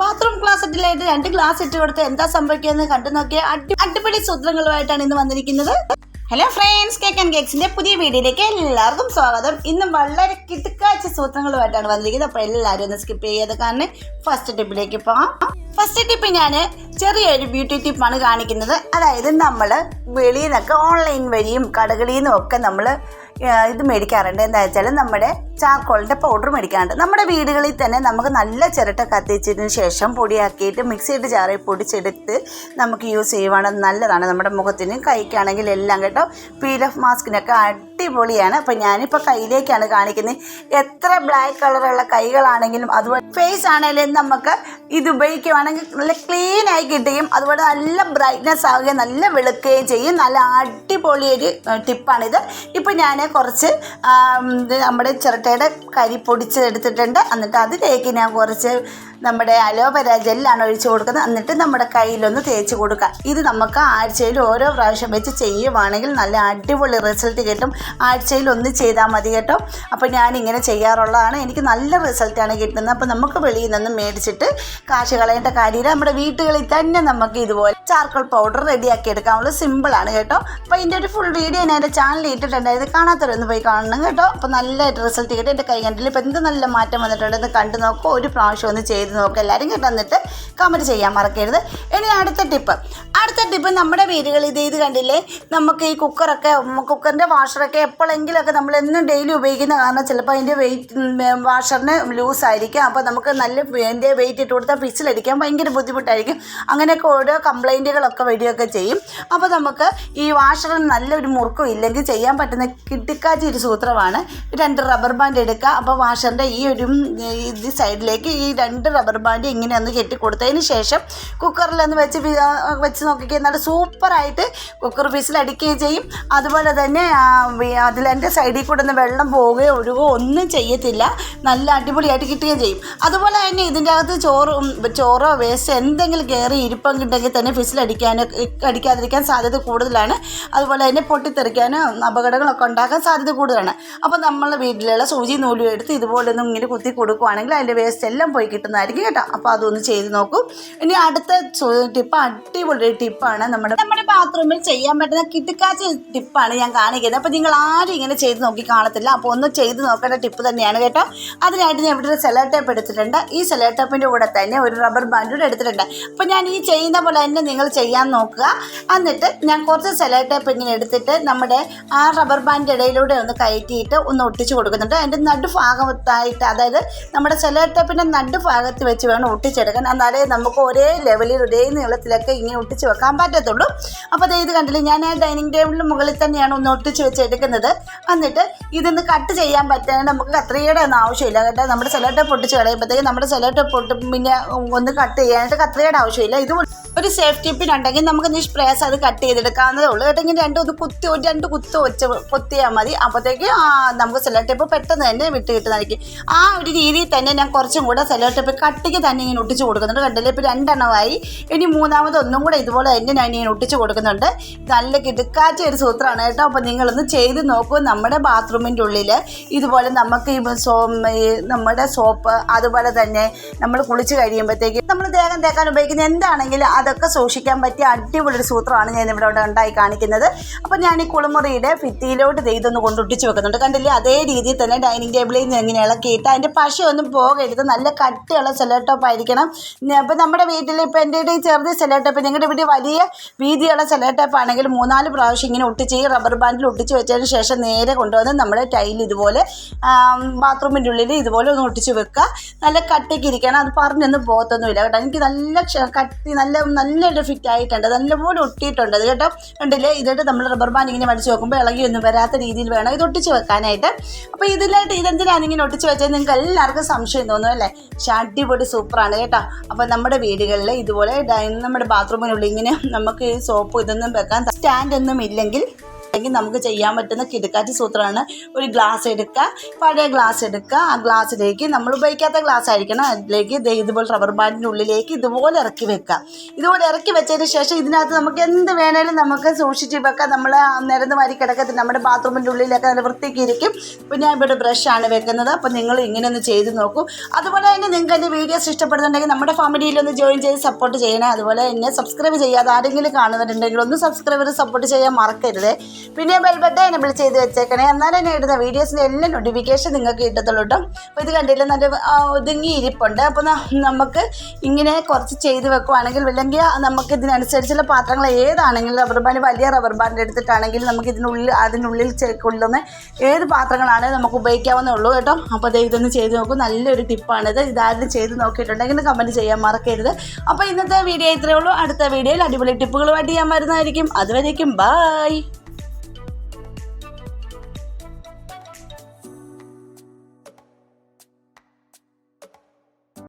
Bathroom ക്ലാസറ്റിലായിട്ട് രണ്ട് glass ഇട്ട് കൊടുത്ത് എന്താ സംഭവിക്കുന്നത് കണ്ടു നോക്കിയ അടി അടിപൊളി സൂത്രങ്ങളുമായിട്ടാണ് ഇന്ന് വന്നിരിക്കുന്നത്. ഹലോ ഫ്രണ്ട്സ് കേക്ക് ആൻഡ് കേക്സിന്റെ പുതിയ വീഡിയോയിലേക്ക് എല്ലാവർക്കും സ്വാഗതം. ഇന്ന് വളരെ കിട്ടുക്കാഴ്ച സൂത്രങ്ങളുമായിട്ടാണ് വന്നിരിക്കുന്നത്. അപ്പോൾ എല്ലാവരും ഒന്ന് സ്കിപ്പ് ചെയ്യാതെ കാരണം ഫസ്റ്റ് ടിപ്പിലേക്ക് പോകാം ഫസ്റ്റ് ടിപ്പ് ഞാൻ ചെറിയൊരു ബ്യൂട്ടി ടിപ്പാണ് കാണിക്കുന്നത്. അതായത് നമ്മൾ വെളിയിൽ നിന്നൊക്കെ ഓൺലൈൻ വഴിയും കടകളിൽ നിന്നും ഒക്കെ നമ്മൾ ഇത് മേടിക്കാറുണ്ട്. എന്താ വെച്ചാൽ നമ്മുടെ ചാർക്കോളിന്റെ പൗഡർ മേടിക്കാറുണ്ട്. നമ്മുടെ വീടുകളിൽ തന്നെ നമുക്ക് നല്ല ചിരട്ട കത്തിച്ചതിന് ശേഷം പൊടിയാക്കിയിട്ട് മിക്സിയിട്ട് ജാറിൽ പൊടിച്ചെടുത്ത് നമുക്ക് യൂസ് ചെയ്യുവാണെങ്കിൽ നല്ലതാണ്. നമ്മുടെ മുഖത്തിന് കൈക്കാണെങ്കിൽ എല്ലാം കേട്ടോ. പീൽ ഓഫ് മാസ്കിനൊക്കെ അടിപൊളിയാണ്. അപ്പം ഞാനിപ്പോൾ കയ്യിലേക്കാണ് കാണിക്കുന്നത്. എത്ര ബ്ലാക്ക് കളറുള്ള കൈകളാണെങ്കിലും അതുപോലെ ഫേസ് ആണെങ്കിലും നമുക്ക് ഇത് ഉപയോഗിക്കുവാണെങ്കിൽ നല്ല ക്ലീൻ ആയി കിട്ടുകയും അതുപോലെ നല്ല ബ്രൈറ്റ്നെസ് ആവുകയും നല്ല വെളുക്കുകയും ചെയ്യും. നല്ല അടിപൊളി ഒരു ടിപ്പാണിത്. ഇപ്പൊ ഞാൻ കുറച്ച് നമ്മുടെ ചിരട്ടയുടെ കരി പൊടിച്ചെടുത്തിട്ടുണ്ട്. എന്നിട്ട് അതിലേക്ക് ഞാൻ കുറച്ച് നമ്മുടെ അലോവേര ജെല്ലാണ് ഒഴിച്ച് കൊടുക്കുന്നത്. എന്നിട്ട് നമ്മുടെ കയ്യിലൊന്ന് തേച്ച് കൊടുക്കുക. ഇത് നമുക്ക് ആഴ്ചയിൽ ഓരോ പ്രാവശ്യം വെച്ച് ചെയ്യുവാണെങ്കിൽ നല്ല അടിപൊളി റിസൾട്ട് കിട്ടും. ആഴ്ചയിൽ ഒന്ന് ചെയ്താൽ മതി കേട്ടോ. അപ്പോൾ ഞാൻ ഇങ്ങനെ ചെയ്യാറുള്ളതാണ്. എനിക്ക് നല്ല റിസൾട്ടാണ് കിട്ടുന്നത്. അപ്പോൾ നമുക്ക് വെളിയിൽ നിന്ന് മേടിച്ചിട്ട് കാശ് കളയേണ്ട കാര്യമില്ല. നമ്മുടെ വീട്ടുകളിൽ തന്നെ നമുക്ക് ഇതുപോലെ ചാർക്കോൾ പൗഡർ റെഡിയാക്കി എടുക്കാനുള്ള സിമ്പിളാണ് കേട്ടോ. അപ്പോൾ ഇതിന്റെ ഒരു ഫുൾ വീഡിയോ ഞാൻ എന്റെ ചാനലിൽ ഇട്ടിട്ടുണ്ടായിരുന്നു കാണാത്തവരൊന്ന് പോയി കാണണം കേട്ടോ. അപ്പോൾ നല്ലതായിട്ട് റിസൾട്ട് കിട്ടും. എന്റെ കൈകണ്ടിൽ ഇപ്പോൾ എന്ത് നല്ല മാറ്റം വന്നിട്ടുണ്ടെന്ന് കണ്ടു നോക്കുക ഒരു പ്രാവശ്യം ഒന്ന് ചെയ്ത് നോക്കുക എല്ലാവരും കേട്ടോ എന്നിട്ട് കമന്റ് ചെയ്യാൻ മറക്കരുത്. ഇനി അടുത്ത ടിപ്പ് അടുത്ത ടിപ്പ് നമ്മുടെ വീടുകളിൽ ഇത് ഇത് കണ്ടില്ലേ? നമുക്ക് ഈ കുക്കറൊക്കെ കുക്കറിന്റെ വാഷറൊക്കെ എപ്പോഴെങ്കിലുമൊക്കെ നമ്മൾ എന്നും ഡെയിലി ഉപയോഗിക്കുന്ന കാരണം ചിലപ്പോൾ അതിന്റെ വെയിറ്റ് വാഷറിന് ലൂസ് ആയിരിക്കും. അപ്പോൾ നമുക്ക് നല്ല അതിന്റെ വെയിറ്റ് ഇട്ട് കൊടുത്താൽ ഫിസിലടിക്കാൻ ഭയങ്കര ബുദ്ധിമുട്ടായിരിക്കും. അങ്ങനെയൊക്കെ ഓരോ കംപ്ലൈന്റുകളൊക്കെ വരികയൊക്കെ ചെയ്യും. അപ്പോൾ നമുക്ക് ഈ വാഷറിന് നല്ലൊരു മുറുക്കം ഇല്ലെങ്കിൽ ചെയ്യാൻ പറ്റുന്ന കിട്ടിക്കാച്ചി ഒരു സൂത്രമാണ്. രണ്ട് റബ്ബർ ബാൻഡ് എടുക്കുക. അപ്പോൾ വാഷറിന്റെ ഈ ഒരു ഇത് സൈഡിലേക്ക് ഈ രണ്ട് റബ്ബർ ബാൻഡ് ഇങ്ങനെ ഒന്ന് കെട്ടി കൊടുത്തതിന് ശേഷം കുക്കറിലൊന്ന് വെച്ച് വെച്ച് നോക്കിക്കുക നല്ല സൂപ്പറായിട്ട് കുക്കർ വിസിലടിക്കുകയും ചെയ്യും. അതുപോലെ തന്നെ അതിലെന്റെ സൈഡിൽ കൂടെ ഒന്ന് വെള്ളം പോവുകയോ ഒഴുകുകയോ ഒന്നും ചെയ്യത്തില്ല. നല്ല അടിപൊളിയായിട്ട് കിട്ടുകയും ചെയ്യും. അതുപോലെ തന്നെ ഇതിന്റെ അകത്ത് ചോറ് ചോറോ വേസ്റ്റ് എന്തെങ്കിലും കയറി ഇരിപ്പം കിട്ടുമെങ്കിൽ തന്നെ ഫിസിലടിക്കാൻ അടിക്കാതിരിക്കാൻ സാധ്യത കൂടുതലാണ്. അതുപോലെ തന്നെ പൊട്ടിത്തെറിക്കാനും അപകടങ്ങളൊക്കെ ഉണ്ടാക്കാൻ സാധ്യത കൂടുതലാണ്. അപ്പോൾ നമ്മളെ വീട്ടിലുള്ള സൂചി നൂലും എടുത്ത് ഇതുപോലെ ഒന്നും ഇങ്ങനെ കുത്തി കൊടുക്കുവാണെങ്കിൽ അതിന്റെ വേസ്റ്റ് എല്ലാം പോയി കിട്ടുന്നതായിരിക്കും. കേട്ടോ. അപ്പോൾ അതൊന്ന് ചെയ്ത് നോക്കും. ഇനി അടുത്ത ടിപ്പ് അടിപൊളി ടിപ്പാണ് നമ്മുടെ നമ്മുടെ ബാത്റൂമിൽ ചെയ്യാൻ പറ്റുന്ന കിട്ടിക്കാച്ച ടിപ്പാണ് ഞാൻ കാണിക്കുന്നത്. അപ്പോൾ നിങ്ങൾ ആരും ഇങ്ങനെ ചെയ്ത് നോക്കി കാണത്തില്ല. അപ്പോൾ ഒന്ന് ചെയ്ത് നോക്കേണ്ട ടിപ്പ് തന്നെയാണ് കേട്ടോ. അതിനായിട്ട് ഞാൻ ഇവിടെ ഒരു സെലോ ടേപ്പ് എടുത്തിട്ടുണ്ട്. ഈ സെലോ ടേപ്പിന്റെ കൂടെ തന്നെ ഒരു റബ്ബർ ബാൻഡ് കൂടെ എടുത്തിട്ടുണ്ട്. അപ്പോൾ ഞാൻ ഈ ചെയ്യുന്ന പോലെ തന്നെ നിങ്ങൾ ചെയ്യാൻ നോക്കുക. എന്നിട്ട് ഞാൻ കുറച്ച് സെലോ ടേപ്പ് ഇങ്ങനെ എടുത്തിട്ട് നമ്മുടെ ആ റബ്ബർ ബാൻഡ് ഇടയിലൂടെ ഒന്ന് കയറ്റിയിട്ട് ഒന്ന് ഒട്ടിച്ചു കൊടുക്കുന്നുണ്ട്. അതിന്റെ നടുഭാഗത്തായിട്ട് അതായത് നമ്മുടെ സെലോ ടേപ്പിന്റെ നടുഭാഗത്ത് വെച്ച് വേണം ഒട്ടിച്ചെടുക്കാൻ. എന്നാലേ നമുക്ക് ഒരേ ലെവലിൽ ഒരേ നീളത്തിലൊക്കെ ഇങ്ങനെ ഒട്ടിച്ച് വെക്കാൻ പറ്റത്തുള്ളൂ. അപ്പോൾ ദേ ഇത് കണ്ടില്ലേ ഞാൻ ആ ഡൈനിങ് ടേബിളിന് മുകളിൽ തന്നെയാണ് ഒന്ന് ഒട്ടിച്ച് വെച്ച് എടുക്കുന്നത്. എന്നിട്ട് ഇതൊന്ന് കട്ട് ചെയ്യാൻ പറ്റാൻ നമുക്ക് കത്രികയുടെ ഒന്നും ആവശ്യമില്ല. കേട്ടോ നമ്മുടെ സെലോ പൊട്ടിച്ച് കളയുമ്പോഴത്തേക്ക് നമ്മുടെ സെലോ പൊട്ടും പിന്നെ ഒന്ന് കട്ട് ചെയ്യാനായിട്ട് കത്രികയുടെ ആവശ്യമില്ല. ഇത് ഒരു സേഫ്റ്റി പിൻ ഉണ്ടെങ്കിൽ നമുക്ക് നിഷ്പ്രയാസം അത് കട്ട് ചെയ്തെടുക്കാവുന്നതേ ഉള്ളൂ. കേട്ടെങ്കിൽ രണ്ട് ഒന്ന് കുത്തി രണ്ട് കുത്ത് വെച്ച് കുത്തിയാൽ മതി. അപ്പോഴത്തേക്ക് നമുക്ക് സെലോ പെട്ടെന്ന് തന്നെ വിട്ട് കിട്ടുന്നതായിരിക്കും. ആ ഒരു രീതിയിൽ തന്നെ ഞാൻ കുറച്ചും കൂടെ സെലോ കട്ടിക്ക് തന്നെ ഇങ്ങനെ ഒട്ടിച്ച് കൊടുക്കുന്നുണ്ട്. കണ്ടില്ലേ ഇപ്പോൾ രണ്ടെണ്ണമായി. ഇനി മൂന്നാമത് ഒന്നും കൂടെ ഇതുപോലെ തന്നെ ഞാൻ ഇങ്ങനെ ഒട്ടിച്ച് കൊടുക്കുന്നുണ്ട്. നല്ല കിടുക്കാച്ച ഒരു സൂത്രമാണ് കേട്ടോ. അപ്പോൾ നിങ്ങളൊന്ന് ചെയ്ത് നോക്കൂ. നമ്മുടെ ബാത്റൂമിന്റെ ഉള്ളിൽ ഇതുപോലെ നമുക്ക് ഈ സോ നമ്മുടെ സോപ്പ് അതുപോലെ തന്നെ നമ്മൾ കുളിച്ച് കഴിയുമ്പോഴത്തേക്ക് നമ്മൾ ദേഹം തേക്കാൻ ഉപയോഗിക്കുന്ന എന്താണെങ്കിലും അതൊക്കെ സൂക്ഷിക്കാൻ പറ്റിയ അടിപൊളി ഒരു സൂത്രമാണ് ഞാൻ ഇവിടെ ഉണ്ടായി കാണിക്കുന്നത്. അപ്പോൾ ഞാൻ ഈ കുളിമുറിയുടെ ഭിത്തിയിലോട്ട് ദേ ഇതൊന്ന് കൊണ്ടൊട്ടിച്ച് വെക്കുന്നുണ്ട്. കണ്ടില്ലേ? അതേ രീതിയിൽ തന്നെ ഡൈനിങ് ടേബിളിൽ നിന്ന് ഇങ്ങനെ ഇളക്കിയിട്ട് അതിന്റെ പശയൊന്നും പോകരുത്. നല്ല കട്ടിയുള്ള സെലോട്ടോപ്പ് ആയിരിക്കണം. അപ്പോൾ നമ്മുടെ വീട്ടിൽ ഇപ്പോൾ എന്റെ ഈ ചെറുത് സെലോട്ടോപ്പ് ഞങ്ങളുടെ വീട്ടിൽ വലിയ വീതിയുള്ള സെലോട്ടോപ്പ് ആണെങ്കിൽ മൂന്നാൽ പ്രാവശ്യം ഇങ്ങനെ ഒട്ടിച്ച് ഈ റബ്ബർ ബാൻഡിൽ ഒട്ടിച്ച് വെച്ചതിന് ശേഷം നേരെ കൊണ്ടുവന്ന് നമ്മുടെ ടൈൽ ഇതുപോലെ ബാത്റൂമിന്റെ ഉള്ളിൽ ഇതുപോലെ ഒന്ന് ഒട്ടിച്ച് വെക്കുക. നല്ല കട്ടിക്ക് ഇരിക്കണം. അത് പറഞ്ഞൊന്നും പോകത്തൊന്നുമില്ല കേട്ടോ. എനിക്ക് നല്ല കട്ടി നല്ല നല്ലൊരു ഫിറ്റ് ആയിട്ടുണ്ട്. നല്ലപോലെ ഒട്ടിയിട്ടുണ്ട്. അത് കേട്ടോ. കണ്ടില്ലേ? ഇതിട്ട് നമ്മൾ റബ്ബർ ബാൻഡ് ഇങ്ങനെ മടിച്ച് വെക്കുമ്പോൾ ഇളകിയൊന്നും വരാത്ത രീതിയിൽ വേണം ഇത് ഒട്ടിച്ച് വെക്കാനായിട്ട്. അപ്പോൾ ഇതിലായിട്ട് ഇതെന്തിനാണ് ഇങ്ങനെ ഒട്ടിച്ച് വെച്ചത്? നിങ്ങൾക്ക് എല്ലാവർക്കും സംശയം തോന്നും അല്ലേ? പക്ഷെ അടിപൊളി സൂപ്പറാണ് കേട്ടോ. അപ്പോൾ നമ്മുടെ വീടുകളിൽ ഇതുപോലെ നമ്മുടെ ബാത്റൂമിനുള്ളിൽ ഇങ്ങനെ നമുക്ക് സോപ്പ് ഇതൊന്നും വെക്കാൻ സ്റ്റാൻഡ് ഒന്നും ഇല്ലെങ്കിൽ അല്ലെങ്കിൽ നമുക്ക് ചെയ്യാൻ പറ്റുന്ന കിടക്കാറ്റ് സൂത്രമാണ്. ഒരു ഗ്ലാസ് എടുക്കുക പഴയ ഗ്ലാസ് എടുക്കുക. ആ ഗ്ലാസ്സിലേക്ക് നമ്മൾ ഉപയോഗിക്കാത്ത ഗ്ലാസ് ആയിരിക്കണം. അതിലേക്ക് ഇതുപോലെ റബ്ബർ ബാൻഡിന്റെ ഉള്ളിലേക്ക് ഇതുപോലെ ഇറക്കി വെക്കുക. ഇതുപോലെ ഇറക്കി വെച്ചതിന് ശേഷം ഇതിനകത്ത് നമുക്ക് എന്ത് വേണേലും നമുക്ക് സൂക്ഷിച്ച് വെക്കാം. നമ്മൾ നിരന്ന് വാരി കിടക്കത്തില്ല. നമ്മുടെ ബാത്റൂമിന്റെ ഉള്ളിലൊക്കെ നല്ല വൃത്തിക്ക് ഇരിക്കും ഞാൻ ഇവിടെ ബ്രഷാണ് വെക്കുന്നത്. അപ്പോൾ നിങ്ങൾ ഇങ്ങനെ ഒന്ന് ചെയ്ത് നോക്കൂ. അതുപോലെ തന്നെ നിങ്ങൾക്ക് എന്റെ വീഡിയോസ് ഇഷ്ടപ്പെടുന്നുണ്ടെങ്കിൽ നമ്മുടെ ഫാമിലിയിൽ ഒന്ന് ജോയിൻ ചെയ്ത് സപ്പോർട്ട് ചെയ്യണേ. അതുപോലെ എന്നെ സബ്സ്ക്രൈബ് ചെയ്യാതെ ആരെങ്കിലും കാണുന്നുണ്ടെങ്കിൽ ഒന്ന് സബ്സ്ക്രൈബർ സപ്പോർട്ട് ചെയ്യാൻ മറക്കരുത്. പിന്നെ ബെൽ ബട്ടൺ എനബിൾ ചെയ്ത് വെച്ചേക്കണേ. എന്നാലും എന്നെ ഇടുന്ന വീഡിയോസിന്റെ എല്ലാ നോട്ടിഫിക്കേഷൻ നിങ്ങൾക്ക് കിട്ടത്തുള്ളൂ കേട്ടോ അപ്പോൾ ഇത് കണ്ടില്ല? നല്ല ഒതുങ്ങി ഇരിപ്പുണ്ട്. അപ്പോൾ നമുക്ക് ഇങ്ങനെ കുറച്ച് ചെയ്ത് വെക്കുവാണെങ്കിൽ അല്ലെങ്കിൽ നമുക്ക് ഇതിനനുസരിച്ചുള്ള പാത്രങ്ങൾ ഏതാണെങ്കിലും റബ്ബർ ബാൻഡ് വലിയ റബ്ബർ ബാൻഡ് എടുത്തിട്ടാണെങ്കിൽ നമുക്ക് ഇതിനുള്ളിൽ അതിനുള്ളിൽ കൊള്ളുന്ന ഏത് പാത്രങ്ങളാണ് നമുക്ക് ഉപയോഗിക്കാവുന്നേ ഉള്ളൂ കേട്ടോ. അപ്പോൾ ദേ ഇതൊന്ന് ചെയ്ത് നോക്കും. നല്ലൊരു ടിപ്പാണിത്. ഇതാരും ചെയ്ത് നോക്കിയിട്ടുണ്ടെങ്കിൽ കമന്റ് ചെയ്യാൻ മറക്കരുത്. അപ്പോൾ ഇന്നത്തെ വീഡിയോ ഇത്രയേ ഉള്ളൂ. അടുത്ത വീഡിയോയിൽ അടിപൊളി ടിപ്പുകളുമായിട്ട് ഞാൻ വരുന്നതായിരിക്കും. അതുവരേക്കും ബായ്